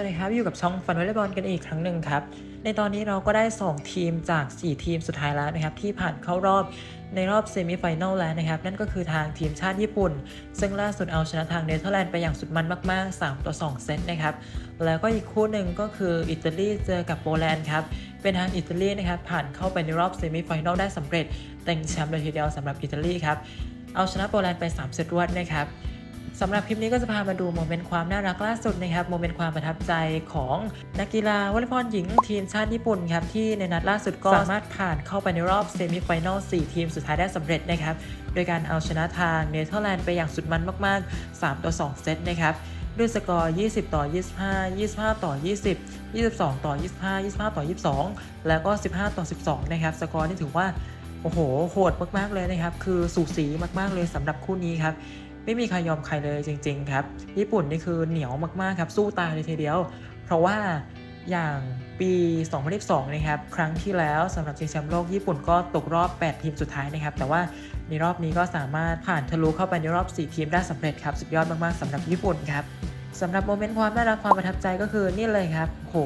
วัสดีครับอยู่กับช่องฟันวอลเลย์บอลกันอีกครั้งหนึ่งครับ ในตอนนี้เราก็ได้ 2 ทีมจาก 4 ทีมสุดท้ายแล้วนะครับ ที่ผ่านเข้ารอบในรอบเซมิไฟแนลแล้วนะครับ นั่นก็คือทางทีมชาติญี่ปุ่น ซึ่งล่าสุดเอาชนะทางเนเธอร์แลนด์ไปอย่างสุดมันมาก ๆ 3 ต่อ 2 เซตนะครับ แล้วก็อีกคู่หนึ่งก็คืออิตาลีเจอกับโปแลนด์ครับ เป็นทางอิตาลีนะครับผ่านเข้าไปในรอบเซมิไฟแนลได้สำเร็จแต่งแชมป์เลยทีเดียวสำหรับอิตาลีครับเอาชนะโปแลนด์ไป3เซตรวดนะครับ สำหรับคลิปนี้ก็จะพามาดูโมเมนต์ความน่ารักล่าสุดนะครับโมเมนต์ความประทับใจของนักกีฬาวอลเลย์บอลหญิงทีมชาติญี่ปุ่นครับที่ในนัดล่าสุดก็สามารถผ่านเข้าไปในรอบเซมิไฟแนล4ทีมสุดท้ายได้สำเร็จนะครับโดยการเอาชนะทางเนเธอร์แลนด์ไปอย่างสุดมันมากๆ 3 ต่อ 2 เซตนะครับด้วยสกอร์ 20 ต่อ 25 25 ต่อ 20 22 ต่อ 25 25 ต่อ 22 แล้วก็ 15 ต่อ 12 นะครับ สกอร์นี่ถือว่า โอ้โห โหดมาก ๆ เลยนะครับ คือสูสีมาก ๆ เลยสำหรับคู่นี้ครับ ไม่มีใครยอมใครเลยจริง ๆ ครับ ญี่ปุ่นนี่คือเหนียวมากๆครับสู้ตายเลยทีเดียว เพราะว่าอย่างปี2022นะครับครั้งที่แล้วสำหรับชิงแชมป์โลกญี่ปุ่นก็ตกรอบ 8 ทีมสุดท้ายนะครับ แต่ว่าในรอบนี้ก็สามารถผ่านทะลุเข้าไปในรอบ 4 ทีมได้สำเร็จครับ สุดยอดมากๆสำหรับญี่ปุ่นครับสำหรับโมเมนต์ความน่ารักความประทับใจก็คือนี่เลยครับ โห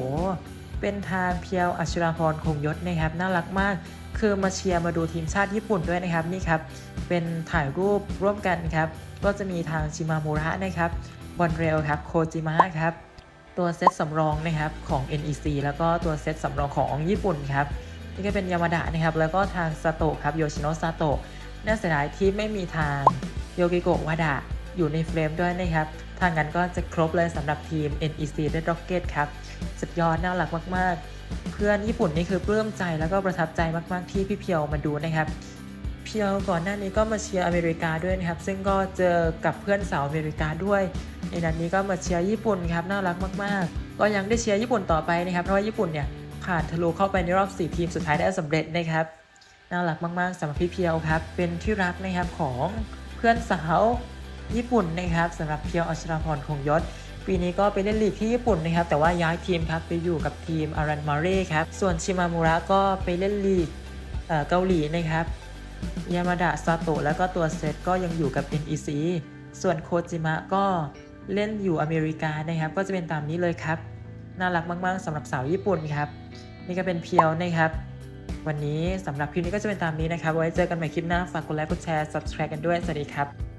เป็นทางเพียวอัชราพรคงยศนะครับน่ารักมาก คือมาเชียร์มาดูทีมชาติญี่ปุ่นด้วยนะครับนี่ครับเป็นถ่ายรูปร่วมกันครับก็จะมีทางชิมามูระนะครับบอลเรลครับโคจิมะครับตัวเซตสำรองนะครับของ NEC แล้วก็ตัวเซตสำรองของญี่ปุ่นครับนี่ก็เป็นยามาดะนะครับแล้วก็ทางซาโตะครับโยชิโนะซาโตะน่าเสียดายที่ไม่มีทางโยกิโกะวาดะอยู่ในเฟรมด้วยนะครับ ทางั้นก็จะครบเลยสำหรับทีม NEC Red Rocket ครับ สุดยอดน่ารักมาก ๆ เพื่อนญี่ปุ่นนี่คือปลื้มใจแล้วก็ประทับใจมาก ๆ ที่พี่เพียวมาดูนะครับ เพียวก่อนหน้านี้ก็มาเชียร์อเมริกาด้วยนะครับ ซึ่งก็เจอกับเพื่อนสาวอเมริกาด้วยในนัดนี้ก็มาเชียร์ญี่ปุ่นครับน่ารักมาก ๆ ก็ยังได้เชียร์ญี่ปุ่นต่อไปนะครับเพราะว่าญี่ปุ่นเนี่ยผ่านทะลุเข้าไปในรอบ 4 ทีมสุดท้ายได้สำเร็จนะครับน่ารักมาก ๆสำหรับพี่เพียวครับ เป็นที่รักนะครับของเพื่อนสาว ญี่ปุ่นนะครับสำหรับเพียวอัชราพรคงยศ ปีนี้ก็ไปเล่นลีกที่ญี่ปุ่นนะครับ แต่ว่าย้ายทีมครับไปอยู่กับทีมอารันมาเร่ครับ ส่วนชิมามูระก็ไปเล่นลีกเกาหลีนะครับยามาดะซาโตะแล้วก็ตัวเซตก็ยังอยู่กับ NEC ส่วนโคจิมะก็เล่นอยู่อเมริกานะครับ ก็จะเป็นตามนี้เลยครับ น่ารักมาก ๆสำหรับสาวญี่ปุ่นครับ นี่ก็เป็นเพียวนะครับ วันนี้สำหรับคลิปนี้ก็จะเป็นตามนี้นะครับ ไว้เจอกันใหม่คลิปหน้า ฝากกดไลค์ กดแชร์ subscribe กันด้วย สวัสดีครับ